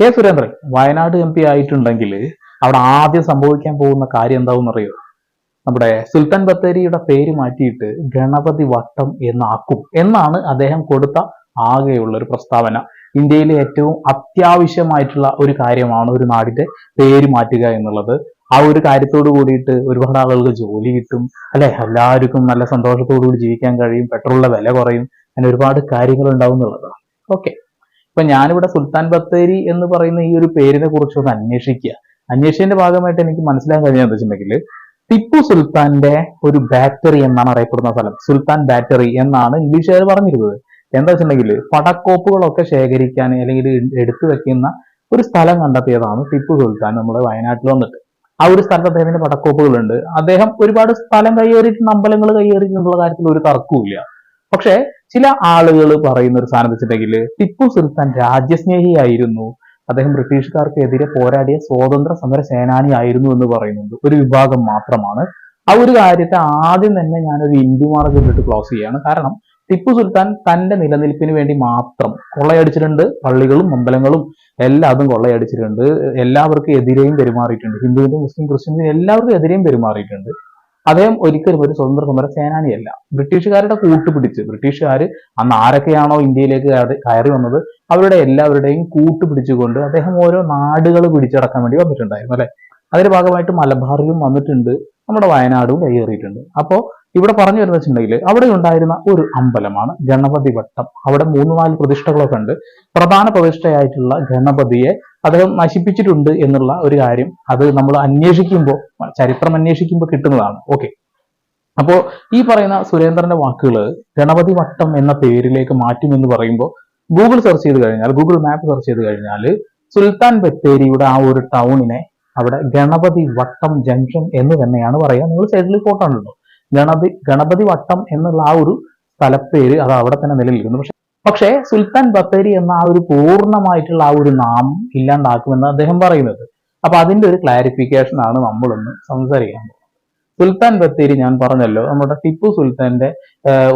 K Surendran Wayanad M P ആയിട്ടുണ്ടെങ്കിൽ അവിടെ ആദ്യം സംഭവിക്കാൻ പോകുന്ന കാര്യം എന്താവും അറിയോ നമ്മുടെ സുൽത്താൻ ബത്തേരിയുടെ പേര് മാറ്റിയിട്ട് ഗണപതി വട്ടം എന്നാക്കും. എന്നാണ് അദ്ദേഹം കൊടുത്ത ആകെയുള്ള ഒരു പ്രസ്താവന. ഇന്ത്യയിലെ ഏറ്റവും അത്യാവശ്യമായിട്ടുള്ള ഒരു കാര്യമാണ് ഒരു നാടിന്റെ പേര് മാറ്റുക എന്നുള്ളത്. ആ ഒരു കാര്യത്തോട് കൂടിയിട്ട് ഒരുപാട് ആളുകൾക്ക് ജോലി കിട്ടും. അല്ലെ? എല്ലാവർക്കും നല്ല സന്തോഷത്തോടു കൂടി ജീവിക്കാൻ കഴിയും. പെട്രോളിന്റെ വില കുറയും. അങ്ങനെ ഒരുപാട് കാര്യങ്ങൾ ഉണ്ടാവും എന്നുള്ളതാണ് ഓക്കെ. ഇപ്പൊ ഞാനിവിടെ സുൽത്താൻ ബത്തേരി എന്ന് പറയുന്ന ഈ ഒരു പേരിനെ കുറിച്ച് ഒന്ന് അന്വേഷിക്കുക അന്വേഷിച്ചതിന്റെ ഭാഗമായിട്ട് എനിക്ക് മനസ്സിലാക്കാൻ കഴിഞ്ഞത് എന്താ വെച്ചിട്ടുണ്ടെങ്കിൽ ടിപ്പു സുൽത്താന്റെ ഒരു ബാറ്ററി എന്നാണ് അറിയപ്പെടുന്ന സ്ഥലം. സുൽത്താൻ ബാറ്ററി എന്നാണ് ഇംഗ്ലീഷുകാർ പറഞ്ഞിരുന്നത്. എന്താ വെച്ചിട്ടുണ്ടെങ്കിൽ പടക്കോപ്പുകളൊക്കെ ശേഖരിക്കാൻ അല്ലെങ്കിൽ എടുത്തു വെക്കുന്ന ഒരു സ്ഥലം കണ്ടെത്തിയതാണ് ടിപ്പു സുൽത്താൻ നമ്മുടെ വയനാട്ടിൽ വന്നിട്ട്. ആ ഒരു സ്ഥലത്ത് അദ്ദേഹത്തിന്റെ പടക്കോപ്പുകളുണ്ട്. അദ്ദേഹം ഒരുപാട് സ്ഥലം കൈയേറിയിട്ടുണ്ട് അമ്പലങ്ങൾ കൈയേറിയിട്ടുള്ള കാര്യത്തിൽ ഒരു തർക്കവുമില്ല. പക്ഷേ ചില ആളുകൾ പറയുന്ന ഒരു സാധനം വെച്ചിട്ടുണ്ടെങ്കിൽ ടിപ്പു സുൽത്താൻ രാജ്യസ്നേഹിയായിരുന്നു. അദ്ദേഹം ബ്രിട്ടീഷുകാർക്കെതിരെ പോരാടിയ സ്വാതന്ത്ര്യ സമര സേനാനിയായിരുന്നു എന്ന് പറയുന്നുണ്ട്. ഒരു വിഭാഗം മാത്രമാണ്. ആ ഒരു കാര്യത്തെ ആദ്യം തന്നെ ഞാനൊരു മാർഗം ഇട്ടിട്ട് ക്ലോസ് ചെയ്യാണ്. കാരണം ടിപ്പു സുൽത്താൻ തന്റെ നിലനിൽപ്പിന് വേണ്ടി മാത്രം കൊള്ളയടിച്ചിട്ടുണ്ട്. പള്ളികളും അമ്പലങ്ങളും എല്ലാതും കൊള്ളയടിച്ചിട്ടുണ്ട്. എല്ലാവർക്കും എതിരെയും പെരുമാറിയിട്ടുണ്ട്. ഹിന്ദുവിനും മുസ്ലിം ക്രിസ്ത്യൻസിനും എല്ലാവർക്കും എതിരെയും പെരുമാറിയിട്ടുണ്ട്. അദ്ദേഹം ഒരിക്കലും ഒരു സ്വതന്ത്ര സമര സേനാനിയല്ല. ബ്രിട്ടീഷുകാരുടെ കൂട്ടുപിടിച്ച് ബ്രിട്ടീഷുകാർ അന്ന് ആരൊക്കെയാണോ ഇന്ത്യയിലേക്ക് കയറി- വന്നത് അവരുടെ എല്ലാവരുടെയും കൂട്ടുപിടിച്ചുകൊണ്ട് അദ്ദേഹം ഓരോ നാടുകൾ പിടിച്ചടക്കാൻ വേണ്ടി വന്നിട്ടുണ്ടായിരുന്നു അല്ലെ? അതിന്റെ ഭാഗമായിട്ട് മലബാറിലും വന്നിട്ടുണ്ട് നമ്മുടെ വയനാടും കയ്യേറിയിട്ടുണ്ട്. അപ്പോ ഇവിടെ പറഞ്ഞു വരുന്ന വെച്ചിട്ടുണ്ടെങ്കിൽ അവിടെ ഉണ്ടായിരുന്ന ഒരു അമ്പലമാണ് ഗണപതി വട്ടം. അവിടെ മൂന്ന് നാല് പ്രതിഷ്ഠകളൊക്കെ ഉണ്ട്. പ്രധാന പ്രതിഷ്ഠയായിട്ടുള്ള ഗണപതിയെ അദ്ദേഹം നശിപ്പിച്ചിട്ടുണ്ട് എന്നുള്ള ഒരു കാര്യം അത് നമ്മൾ അന്വേഷിക്കുമ്പോൾ ചരിത്രം അന്വേഷിക്കുമ്പോൾ കിട്ടുന്നതാണ്. ഓക്കെ അപ്പോ ഈ പറയുന്ന സുരേന്ദ്രന്റെ വാക്കുകൾ ഗണപതി വട്ടം എന്ന പേരിലേക്ക് മാറ്റുമെന്ന് പറയുമ്പോൾ ഗൂഗിൾ സെർച്ച് ചെയ്ത് കഴിഞ്ഞാൽ ഗൂഗിൾ മാപ്പ് സെർച്ച് ചെയ്ത് കഴിഞ്ഞാൽ സുൽത്താൻ ബത്തേരിയുടെ ആ ഒരു ടൗണിനെ അവിടെ ഗണപതി വട്ടം ജംഗ്ഷൻ എന്ന് തന്നെയാണ് പറയുക. നിങ്ങൾ സൈഡിൽ ഫോട്ടോ ഉണ്ടല്ലോ ഗണപതി ഗണപതി വട്ടം എന്നുള്ള ആ ഒരു സ്ഥലപ്പേര് അത് അവിടെ തന്നെ നിലനിൽക്കുന്നു. പക്ഷെ പക്ഷേ സുൽത്താൻ ബത്തേരി എന്ന ആ ഒരു പൂർണമായിട്ടുള്ള ആ ഒരു നാമം ഇല്ലാണ്ടാക്കുമെന്ന് അദ്ദേഹം പറയുന്നത്. അപ്പൊ അതിന്റെ ഒരു ക്ലാരിഫിക്കേഷൻ ആണ് നമ്മളൊന്ന് സംസാരിക്കാൻ സുൽത്താൻ ബത്തേരി ഞാൻ പറഞ്ഞല്ലോ നമ്മുടെ ടിപ്പു സുൽത്താന്റെ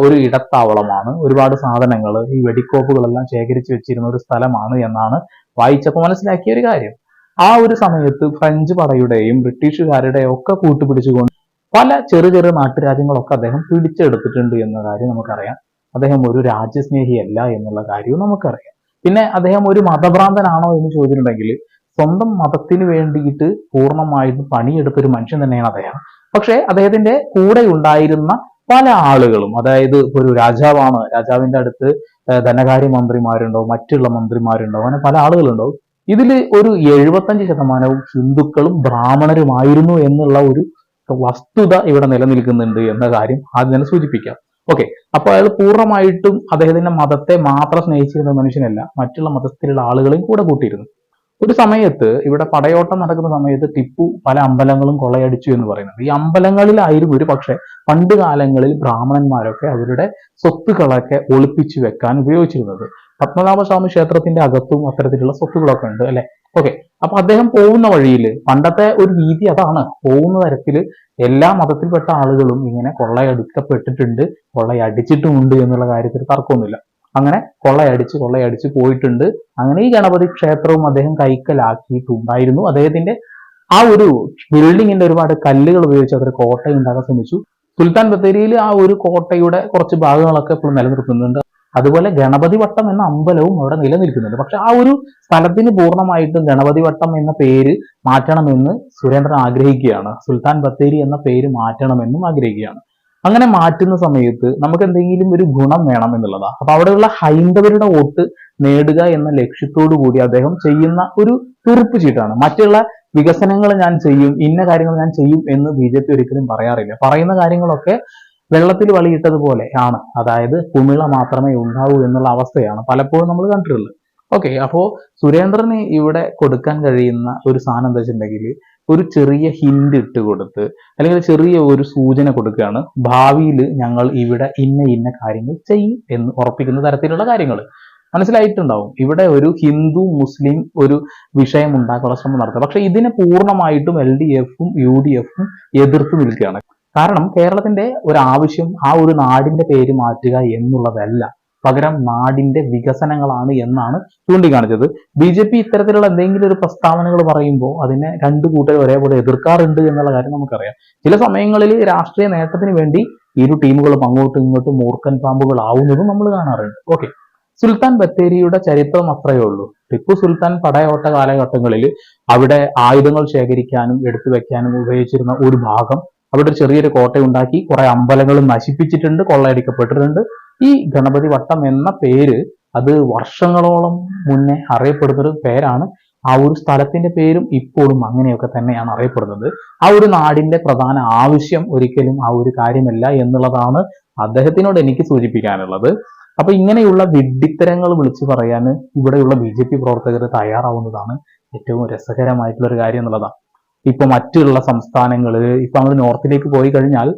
ഒരു ഇടത്താവളമാണ്. ഒരുപാട് സാധനങ്ങൾ ഈ വെടിക്കോപ്പുകളെല്ലാം ശേഖരിച്ചു വെച്ചിരുന്ന ഒരു സ്ഥലമാണ് എന്നാണ് വായിച്ചപ്പോൾ മനസ്സിലാക്കിയ ഒരു കാര്യം. ആ ഒരു സമയത്ത് ഫ്രഞ്ച് പടയുടെയും ബ്രിട്ടീഷുകാരുടെയും ഒക്കെ കൂട്ടുപിടിച്ചുകൊണ്ട് പല ചെറു ചെറു നാട്ടുരാജ്യങ്ങളൊക്കെ അദ്ദേഹം പിടിച്ചെടുത്തിട്ടുണ്ട് എന്ന കാര്യം നമുക്കറിയാം. അദ്ദേഹം ഒരു രാജ്യസ്നേഹിയല്ല എന്നുള്ള കാര്യവും നമുക്കറിയാം. പിന്നെ അദ്ദേഹം ഒരു മതഭ്രാന്തനാണോ എന്ന് ചോദിച്ചിട്ടുണ്ടെങ്കിൽ സ്വന്തം മതത്തിന് വേണ്ടിയിട്ട് പൂർണമായിട്ടും പണിയെടുത്ത ഒരു മനുഷ്യൻ തന്നെയാണ് അദ്ദേഹം. പക്ഷേ അദ്ദേഹത്തിന്റെ കൂടെ ഉണ്ടായിരുന്ന പല ആളുകളും അതായത് ഒരു രാജാവാണ് രാജാവിന്റെ അടുത്ത് ധനകാര്യ മന്ത്രിമാരുണ്ടോ മറ്റുള്ള മന്ത്രിമാരുണ്ടോ അങ്ങനെ പല ആളുകളുണ്ടോ ഇതിൽ ഒരു എഴുപത്തഞ്ച് ശതമാനവും ഹിന്ദുക്കളും ബ്രാഹ്മണരുമായിരുന്നു എന്നുള്ള ഒരു വസ്തുത ഇവിടെ നിലനിൽക്കുന്നുണ്ട് എന്ന കാര്യം ആദ്യം തന്നെ സൂചിപ്പിക്കാം. ഓക്കെ അപ്പൊ അയാൾ പൂർണമായിട്ടും അദ്ദേഹത്തിന്റെ മതത്തെ മാത്രം സ്നേഹിച്ചിരുന്ന മനുഷ്യനല്ല മറ്റുള്ള മതത്തിലുള്ള ആളുകളെയും കൂടെ കൂട്ടിയിരുന്നു. ഒരു സമയത്ത് ഇവിടെ പടയോട്ടം നടക്കുന്ന സമയത്ത് ടിപ്പു പല അമ്പലങ്ങളും കൊള്ളയടിച്ചു എന്ന് പറയുന്നത് ഈ അമ്പലങ്ങളിലായിരുന്നു ഒരു പക്ഷെ പണ്ട് കാലങ്ങളിൽ ബ്രാഹ്മണന്മാരൊക്കെ അവരുടെ സ്വത്തുക്കളൊക്കെ ഒളിപ്പിച്ചു വെക്കാൻ ഉപയോഗിച്ചിരുന്നത്. പത്മനാഭസ്വാമി ക്ഷേത്രത്തിന്റെ അകത്തും അത്തരത്തിലുള്ള സ്വത്തുക്കളൊക്കെ ഉണ്ട് അല്ലെ? ഓക്കെ അപ്പൊ അദ്ദേഹം പോകുന്ന വഴിയിൽ പണ്ടത്തെ ഒരു രീതി അതാണ്. പോകുന്ന തരത്തിൽ എല്ലാ മതത്തിൽപ്പെട്ട ആളുകളും ഇങ്ങനെ കൊള്ളയടുക്കപ്പെട്ടിട്ടുണ്ട് കൊള്ളയടിച്ചിട്ടുമുണ്ട് എന്നുള്ള കാര്യത്തിൽ തർക്കമൊന്നുമില്ല. അങ്ങനെ കൊള്ളയടിച്ച് കൊള്ളയടിച്ച് പോയിട്ടുണ്ട്. അങ്ങനെ ഈ ഗണപതി ക്ഷേത്രവും അദ്ദേഹം കൈക്കലാക്കിയിട്ടുണ്ടായിരുന്നു. അദ്ദേഹത്തിന്റെ ആ ഒരു ബിൽഡിങ്ങിന്റെ ഒരുപാട് കല്ലുകൾ ഉപയോഗിച്ച് അവർ കോട്ട ഉണ്ടാക്കാൻ ശ്രമിച്ചു. സുൽത്താൻ ബത്തേരിയിൽ ആ ഒരു കോട്ടയുടെ കുറച്ച് ഭാഗങ്ങളൊക്കെ ഇപ്പോൾ നിലനിർത്തുന്നുണ്ട്. അതുപോലെ ഗണപതി വട്ടം എന്ന അമ്പലവും അവിടെ നിലനിൽക്കുന്നുണ്ട്. പക്ഷെ ആ ഒരു സ്ഥലത്തിന് പൂർണമായിട്ടും ഗണപതി വട്ടം എന്ന പേര് മാറ്റണമെന്ന് സുരേന്ദ്രൻ ആഗ്രഹിക്കുകയാണ്. സുൽത്താൻ ബത്തേരി എന്ന പേര് മാറ്റണമെന്നും ആഗ്രഹിക്കുകയാണ്. അങ്ങനെ മാറ്റുന്ന സമയത്ത് നമുക്ക് എന്തെങ്കിലും ഒരു ഗുണം വേണം എന്നുള്ളതാണ് അപ്പൊ അവിടെയുള്ള ഹൈന്ദവരുടെ വോട്ട് നേടുക എന്ന ലക്ഷ്യത്തോടു കൂടി അദ്ദേഹം ചെയ്യുന്ന ഒരു തീർപ്പ് ചീട്ടാണ്. മറ്റുള്ള വികസനങ്ങൾ ഞാൻ ചെയ്യും ഇന്ന കാര്യങ്ങൾ ഞാൻ ചെയ്യും എന്ന് ബി ജെ പി ഒരിക്കലും പറയാറില്ല. പറയുന്ന കാര്യങ്ങളൊക്കെ വെള്ളത്തിൽ വളിയിട്ടതുപോലെ ആണ്. അതായത് കുമിള മാത്രമേ ഉണ്ടാവൂ എന്നുള്ള അവസ്ഥയാണ് പലപ്പോഴും നമ്മൾ കണ്ടിട്ടുള്ളത്. ഓക്കെ അപ്പോൾ സുരേന്ദ്രന് ഇവിടെ കൊടുക്കാൻ കഴിയുന്ന ഒരു സാധനം എന്താ വെച്ചിട്ടുണ്ടെങ്കിൽ ഒരു ചെറിയ ഹിന്റ് ഇട്ട് കൊടുത്ത് അല്ലെങ്കിൽ ചെറിയ ഒരു സൂചന കൊടുക്കുകയാണ് ഭാവിയിൽ ഞങ്ങൾ ഇവിടെ ഇന്ന ഇന്ന കാര്യങ്ങൾ ചെയ്യും എന്ന് ഉറപ്പിക്കുന്ന തരത്തിലുള്ള കാര്യങ്ങൾ. മനസ്സിലായിട്ടുണ്ടാവും. ഇവിടെ ഒരു ഹിന്ദു മുസ്ലിം ഒരു വിഷയം ഉണ്ടാക്കാനുള്ള ശ്രമം നടത്തുക. പക്ഷെ ഇതിനെ പൂർണമായിട്ടും എൽ ഡി എഫും യു ഡി എഫും എതിർത്ത് നിൽക്കുകയാണ്. കാരണം കേരളത്തിന്റെ ഒരു ആവശ്യം ആ ഒരു നാടിന്റെ പേര് മാറ്റുക എന്നുള്ളതല്ല. പകരം നാടിന്റെ വികസനങ്ങളാണ് എന്നാണ് ചൂണ്ടിക്കാണിച്ചത്. ബി ജെ പി ഇത്തരത്തിലുള്ള എന്തെങ്കിലും ഒരു പ്രസ്താവനകൾ പറയുമ്പോൾ അതിനെ രണ്ടു കൂട്ടർ ഒരേപോലെ എതിർക്കാറുണ്ട് എന്നുള്ള കാര്യം നമുക്കറിയാം. ചില സമയങ്ങളിൽ രാഷ്ട്രീയ നേട്ടത്തിന് വേണ്ടി ഇരു ടീമുകളും അങ്ങോട്ടും ഇങ്ങോട്ടും മൂർഖൻ പാമ്പുകളാവുന്നതും നമ്മൾ കാണാറുണ്ട്. ഓക്കെ. സുൽത്താൻ ബത്തേരിയുടെ ചരിത്രം അത്രയേ ഉള്ളൂ. ടിപ്പു സുൽത്താൻ പടയോട്ട കാലഘട്ടങ്ങളിൽ അവിടെ ആയുധങ്ങൾ ശേഖരിക്കാനും എടുത്തു വെക്കാനും ഉപയോഗിച്ചിരുന്ന ഒരു ഭാഗം അവിടെ ഒരു ചെറിയൊരു കോട്ടയുണ്ടാക്കി കുറെ അമ്പലങ്ങളും നശിപ്പിച്ചിട്ടുണ്ട് കൊള്ളയടിക്കപ്പെട്ടിട്ടുണ്ട്. ഈ ഗണപതി വട്ടം എന്ന പേര് അത് വർഷങ്ങളോളം മുന്നേ അറിയപ്പെടുന്ന ഒരു പേരാണ്. ആ ഒരു സ്ഥലത്തിന്റെ പേരും ഇപ്പോഴും അങ്ങനെയൊക്കെ തന്നെയാണ് അറിയപ്പെടുന്നത്. ആ ഒരു നാടിന്റെ പ്രധാന ആവശ്യം ഒരിക്കലും ആ ഒരു കാര്യമല്ല എന്നുള്ളതാണ് അദ്ദേഹത്തിനോട് എനിക്ക് സൂചിപ്പിക്കാനുള്ളത്. അപ്പൊ ഇങ്ങനെയുള്ള വിഡ്ഢിത്തരങ്ങൾ വിളിച്ചു പറയാൻ ഇവിടെയുള്ള ബി ജെ പി പ്രവർത്തകർ തയ്യാറാവുന്നതാണ് ഏറ്റവും രസകരമായിട്ടുള്ള ഒരു കാര്യം എന്നുള്ളതാണ്. ഇപ്പൊ മറ്റുള്ള സംസ്ഥാനങ്ങളിൽ ഇപ്പൊ നമ്മൾ നോർത്തിലേക്ക് പോയി കഴിഞ്ഞാൽ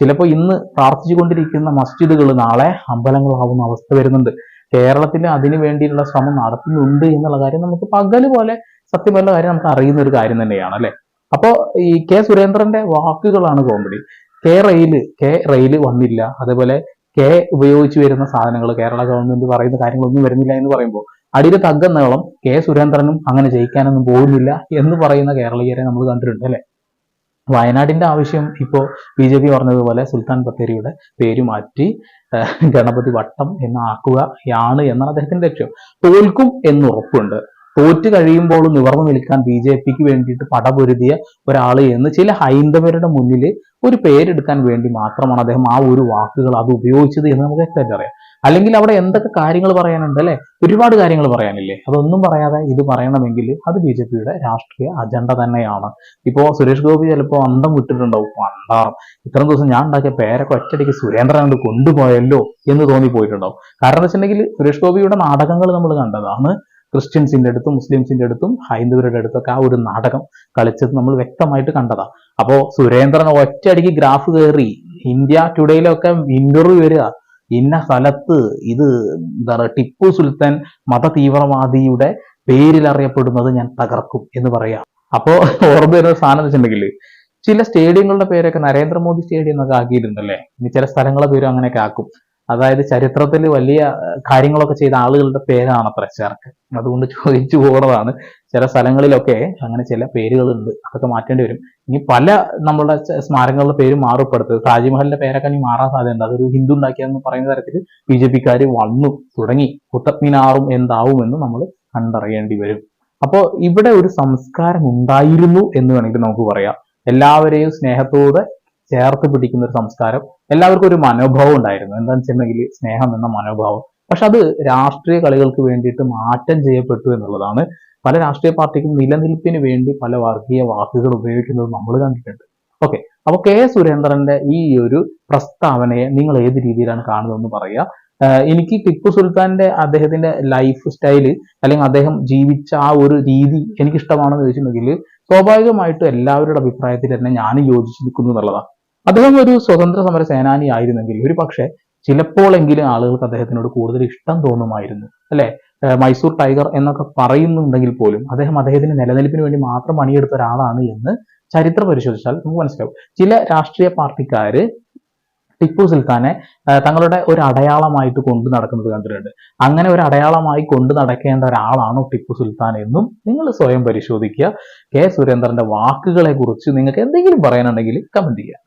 ചിലപ്പോൾ ഇന്ന് പ്രാർത്ഥിച്ചുകൊണ്ടിരിക്കുന്ന മസ്ജിദുകൾ നാളെ അമ്പലങ്ങളാവുന്ന അവസ്ഥ വരുന്നുണ്ട്. കേരളത്തിൽ അതിനു വേണ്ടിയിട്ടുള്ള ശ്രമം നടത്തുന്നുണ്ട് എന്നുള്ള കാര്യം നമുക്ക് പകൽ പോലെ സത്യമല്ല കാര്യം നമുക്ക് അറിയുന്ന ഒരു കാര്യം തന്നെയാണ് അല്ലെ? അപ്പോ ഈ കെ സുരേന്ദ്രന്റെ വാക്കുകളാണ് comedy K rail K rail വന്നില്ല. അതേപോലെ കെ ഉപയോഗിച്ച് വരുന്ന സാധനങ്ങൾ കേരള ഗവൺമെന്റ് പറയുന്ന കാര്യങ്ങളൊന്നും വരുന്നില്ല എന്ന് പറയുമ്പോൾ അടിയിൽ തഗ്ഗന്നോളം കെ സുരേന്ദ്രനും അങ്ങനെ ജയിക്കാനൊന്നും പോകുന്നില്ല എന്ന് പറയുന്ന കേരളീയരെ നമ്മൾ കണ്ടിട്ടുണ്ട് അല്ലെ? വയനാടിന്റെ ആവശ്യം ഇപ്പോൾ ബി ജെ പി പറഞ്ഞതുപോലെ സുൽത്താൻ ബത്തേരിയുടെ പേര് മാറ്റി ഗണപതി വട്ടം എന്നാക്കുകയാണ് എന്നാണ് അദ്ദേഹത്തിന്റെ ലക്ഷ്യം. തോൽക്കും എന്ന് ഉറപ്പുണ്ട്. തോറ്റ് കഴിയുമ്പോൾ നിവർന്നു നിൽക്കാൻ ബി ജെ പിക്ക് വേണ്ടിയിട്ട് പടപൊരുതിയ ഒരാൾ എന്ന് ചില ഹൈന്ദവരുടെ മുന്നിൽ ഒരു പേരെടുക്കാൻ വേണ്ടി മാത്രമാണ് അദ്ദേഹം ആ ഒരു വാക്കുകൾ അത് ഉപയോഗിച്ചത് എന്ന് നമുക്ക് വ്യക്തമായിട്ട് അറിയാം. അല്ലെങ്കിൽ അവിടെ എന്തൊക്കെ കാര്യങ്ങൾ പറയാനുണ്ട് അല്ലെ? ഒരുപാട് കാര്യങ്ങൾ പറയാനില്ലേ? അതൊന്നും പറയാതെ ഇത് പറയണമെങ്കിൽ അത് ബി ജെ പിയുടെ രാഷ്ട്രീയ അജണ്ട തന്നെയാണ്. ഇപ്പോ സുരേഷ് ഗോപി ചിലപ്പോൾ അന്തം വിട്ടിട്ടുണ്ടാവും. പണ്ടാറും. ഇത്രയും ദിവസം ഞാൻ ഉണ്ടാക്കിയ പേരൊക്കെ ഒറ്റടിക്ക് സുരേന്ദ്രൻ കൊണ്ട് കൊണ്ടുപോയല്ലോ എന്ന് തോന്നിപ്പോയിട്ടുണ്ടാവും കാരണം എന്ന് വെച്ചിട്ടുണ്ടെങ്കിൽ സുരേഷ് ഗോപിയുടെ നാടകങ്ങൾ നമ്മൾ കണ്ടതാണ്. ക്രിസ്ത്യൻസിന്റെ അടുത്തും മുസ്ലിംസിന്റെ അടുത്തും ഹൈന്ദവരുടെ അടുത്തൊക്കെ ആ ഒരു നാടകം കളിച്ചത് നമ്മൾ വ്യക്തമായിട്ട് കണ്ടതാ. അപ്പോ സുരേന്ദ്രൻ ഒറ്റയടിക്ക് ഗ്രാഫ് കയറി. ഇന്ത്യ ടുഡേയിലൊക്കെ ഇന്റർവ്യൂ വരിക. ഇന്ന സ്ഥലത്ത് ഇത് എന്താ പറയുക ടിപ്പു സുൽത്താൻ മത തീവ്രവാദിയുടെ പേരിൽ അറിയപ്പെടുന്നത് ഞാൻ തകർക്കും എന്ന് പറയാം. അപ്പോ ഓർമ്മ വരുന്ന സാധനം വെച്ചിട്ടുണ്ടെങ്കിൽ ചില സ്റ്റേഡിയങ്ങളുടെ പേരൊക്കെ നരേന്ദ്രമോദി സ്റ്റേഡിയം എന്നൊക്കെ ആക്കിയിട്ടുണ്ടല്ലേ? ഇനി ചില സ്ഥലങ്ങളുടെ പേരും അങ്ങനെയൊക്കെ ആക്കും. അതായത് ചരിത്രത്തിൽ വലിയ കാര്യങ്ങളൊക്കെ ചെയ്ത ആളുകളുടെ പേരാണ് അത്ര ചേർക്ക് അതുകൊണ്ട് ചോദിച്ചു പോകുന്നതാണ് ചില സ്ഥലങ്ങളിലൊക്കെ അങ്ങനെ ചില പേരുകളുണ്ട്. അതൊക്കെ മാറ്റേണ്ടി വരും. ഇനി പല നമ്മളുടെ സ്മാരകങ്ങളുടെ പേര് മാറപ്പെടുത്തത് താജ്മഹലിന്റെ പേരൊക്കെ ഇനി മാറാൻ സാധ്യതയുണ്ട്. അതൊരു ഹിന്ദു ഉണ്ടാക്കിയെന്ന് പറയുന്ന തരത്തിൽ ബി ജെ പിക്കാർ വന്നു തുടങ്ങി. കുത്തബ് മിനാറും എന്താവുമെന്ന് നമ്മൾ കണ്ടറിയേണ്ടി വരും. അപ്പോൾ ഇവിടെ ഒരു സംസ്കാരം ഉണ്ടായിരുന്നു എന്ന് വേണമെങ്കിൽ നമുക്ക് പറയാം. എല്ലാവരെയും സ്നേഹത്തോടെ ചേർത്ത് പിടിക്കുന്ന ഒരു സംസ്കാരം എല്ലാവർക്കും ഒരു മനോഭാവം ഉണ്ടായിരുന്നു. എന്താണെന്ന് വെച്ചിട്ടുണ്ടെങ്കിൽ സ്നേഹം എന്ന മനോഭാവം. പക്ഷെ അത് രാഷ്ട്രീയ കളികൾക്ക് വേണ്ടിയിട്ട് മാറ്റം ചെയ്യപ്പെട്ടു എന്നുള്ളതാണ്. പല രാഷ്ട്രീയ പാർട്ടിക്കും നിലനിൽപ്പിന് വേണ്ടി പല വർഗീയ വാക്കുകൾ ഉപയോഗിക്കുന്നത് നമ്മൾ കണ്ടിട്ടുണ്ട്. ഓക്കെ അപ്പൊ കെ സുരേന്ദ്രന്റെ ഈ ഒരു പ്രസ്താവനയെ നിങ്ങൾ ഏത് രീതിയിലാണ് കാണുന്നതെന്ന് പറയുക. എനിക്ക് ടിപ്പു സുൽത്താന്റെ അദ്ദേഹത്തിന്റെ ലൈഫ് സ്റ്റൈൽ അല്ലെങ്കിൽ അദ്ദേഹം ജീവിച്ച ആ ഒരു രീതി എനിക്കിഷ്ടമാണെന്ന് ചോദിച്ചിട്ടുണ്ടെങ്കിൽ സ്വാഭാവികമായിട്ടും എല്ലാവരുടെ അഭിപ്രായത്തിൽ തന്നെ ഞാനും യോജിച്ചു നിൽക്കുന്നു എന്നുള്ളതാണ്. അദ്ദേഹം ഒരു സ്വതന്ത്ര സമര സേനാനി ആയിരുന്നെങ്കിൽ ഒരു പക്ഷേ ചിലപ്പോഴെങ്കിലും ആളുകൾക്ക് അദ്ദേഹത്തിനോട് കൂടുതൽ ഇഷ്ടം തോന്നുമായിരുന്നു അല്ലെ? മൈസൂർ ടൈഗർ എന്നൊക്കെ പറയുന്നുണ്ടെങ്കിൽ പോലും അദ്ദേഹം അദ്ദേഹത്തിന്റെ നിലനിൽപ്പിന് വേണ്ടി മാത്രം പണിയെടുത്ത ഒരാളാണ് എന്ന് ചരിത്രം പരിശോധിച്ചാൽ നമുക്ക് മനസ്സിലാവും. ചില രാഷ്ട്രീയ പാർട്ടിക്കാര് ടിപ്പു സുൽത്താനെ തങ്ങളുടെ ഒരു അടയാളമായിട്ട് കൊണ്ടു നടക്കുന്നത് കണ്ടിട്ടുണ്ട്. അങ്ങനെ ഒരു അടയാളമായി കൊണ്ടു നടക്കേണ്ട ഒരാളാണോ ടിപ്പു സുൽത്താൻ എന്നും നിങ്ങൾ സ്വയം പരിശോധിക്കുക. കെ സുരേന്ദ്രന്റെ വാക്കുകളെ കുറിച്ച് നിങ്ങൾക്ക് എന്തെങ്കിലും പറയാനുണ്ടെങ്കിൽ കമന്റ് ചെയ്യുക.